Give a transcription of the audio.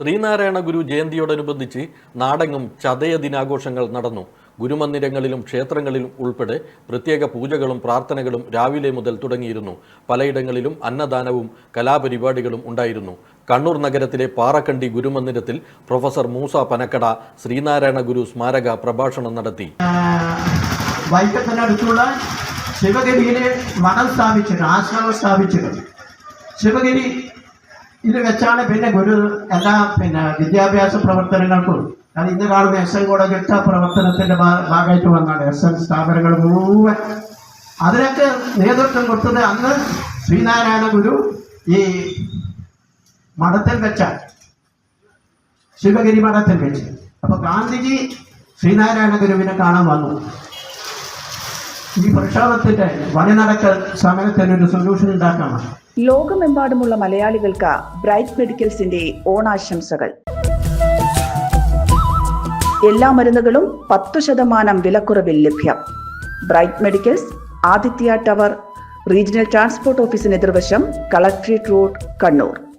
ശ്രീനാരായണ ഗുരു ജയന്തിയോടനുബന്ധിച്ച് നാടെങ്ങും ചതയ ദിനാഘോഷങ്ങൾ നടന്നു. ഗുരുമന്ദിരങ്ങളിലും ക്ഷേത്രങ്ങളിലും ഉൾപ്പെടെ പ്രത്യേക പൂജകളും പ്രാർത്ഥനകളും രാവിലെ മുതൽ തുടങ്ങിയിരുന്നു. പലയിടങ്ങളിലും അന്നദാനവും കലാപരിപാടികളും ഉണ്ടായിരുന്നു. കണ്ണൂർ നഗരത്തിലെ പാറക്കണ്ടി ഗുരുമന്ദിരത്തിൽ പ്രൊഫസർ മൂസ പനക്കട ശ്രീനാരായണ ഗുരു സ്മാരക പ്രഭാഷണം നടത്തി. വൈക്കത്തിനടുത്തുള്ള ശിവഗിരിയിൽ മഠം സ്ഥാപിച്ചിട്ടുണ്ട് ആശ്രമം സ്ഥാപിച്ചത് ശിവഗിരി ഇത് വെച്ചാണ് പിന്നെ ഗുരു എല്ലാ പിന്നെ വിദ്യാഭ്യാസ പ്രവർത്തനങ്ങൾക്കും അത് ഇന്ന് കാണുന്ന എസ് എൻ കോളേജ് പ്രവർത്തനത്തിന്റെ ഭാഗമായിട്ട് വന്നാണ് എസ് എൻ സ്ഥാപനങ്ങൾ മുഴുവൻ. അതിനൊക്കെ നേതൃത്വം കൊടുത്തത് അന്ന് ശ്രീനാരായണ ഗുരു ഈ മഠത്തിൽ വെച്ച ശിവഗിരി മഠത്തിൽ വെച്ച്. അപ്പൊ ഗാന്ധിജി ശ്രീനാരായണ ഗുരുവിനെ കാണാൻ വന്നു. ഈ പ്രക്ഷോഭത്തിന്റെ വഴിനടക്കൽ സമരത്തിന് ഒരു സൊല്യൂഷൻ ഉണ്ടാക്കണം ലോകമെമ്പാടുമുള്ള മലയാളികൾക്ക് ബ്രൈറ്റ് മെഡിക്കൽസിന്റെ ഓണാശംസകൾ. എല്ലാ മരുന്നുകളും പത്തു ശതമാനം വിലക്കുറവിൽ ലഭ്യം. Bright medicals Aditya tower regional transport ഓഫീസിന് എതിർവശം കളക്ട്രേറ്റ് റോഡ് കണ്ണൂർ.